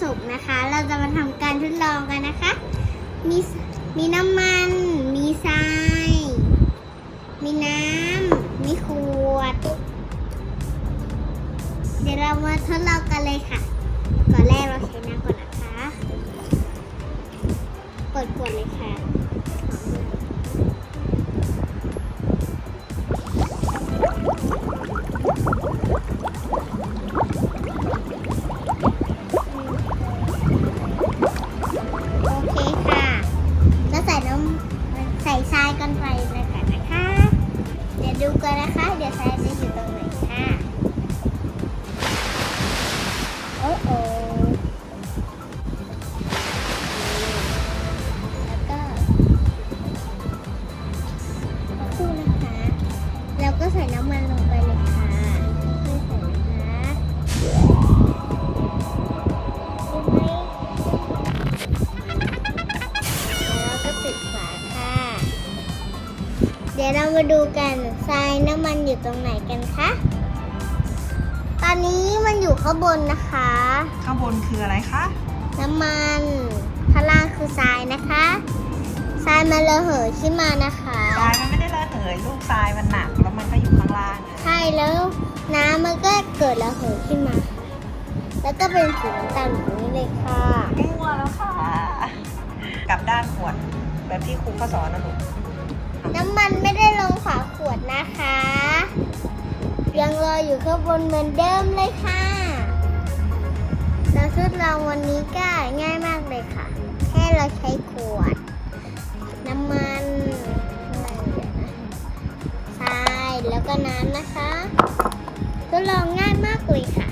สุกนะคะ เราจะมาทำการทดลองกันนะคะ มีมีน้ำมัน มีทราย มีน้ำ มีขวด เดี๋ยวเรามาทดลองกันเลยค่ะ ก่อนแรกเราใช้ ส่ทรากันไปเลยค่ะนะคะ เดี๋ยวดูกันนะคะ เดี๋ยวทรายจะอยู่ตรงไหนค่ะ โอ้โอแล้วก็คู่นะคะ แล้วก็ใส่น้ำมันลง ดี๋ยวเรามาดูกันทรายน้ำมันอยู่ตรงไหนกันคะ ตอนนี้มันอยู่ข้างบนนะคะ ข้างบนคืออะไรคะ น้ำมันข้างล่างคือทรายนะคะทรายมันระเหยขึ้นมานะคะทรายมันไม่ได้ระเหยลูกทรายมันหนักแล้วมันก็อยู่ข้างล่างอะใช่แล้วน้ำมันก็เกิดระเหยขึ้นมา แล้วก็เป็นสีน้ำตาลแบบนี้เลยค่ะมั่วแล้วค่ะ กลับด้านขวดแบบที่ครูเขาสอนนะลูก น้ำมันไม่ได้ลงฝาขวดนะคะ ยังรออยู่ข้างบนเหมือนเดิมเลยค่ะ เราทดลองวันนี้ก็ง่ายมากเลยค่ะ แค่เราใช้ขวด น้ำมันทรายแล้วก็น้ำนะคะทดลองง่ายมากเลยค่ะ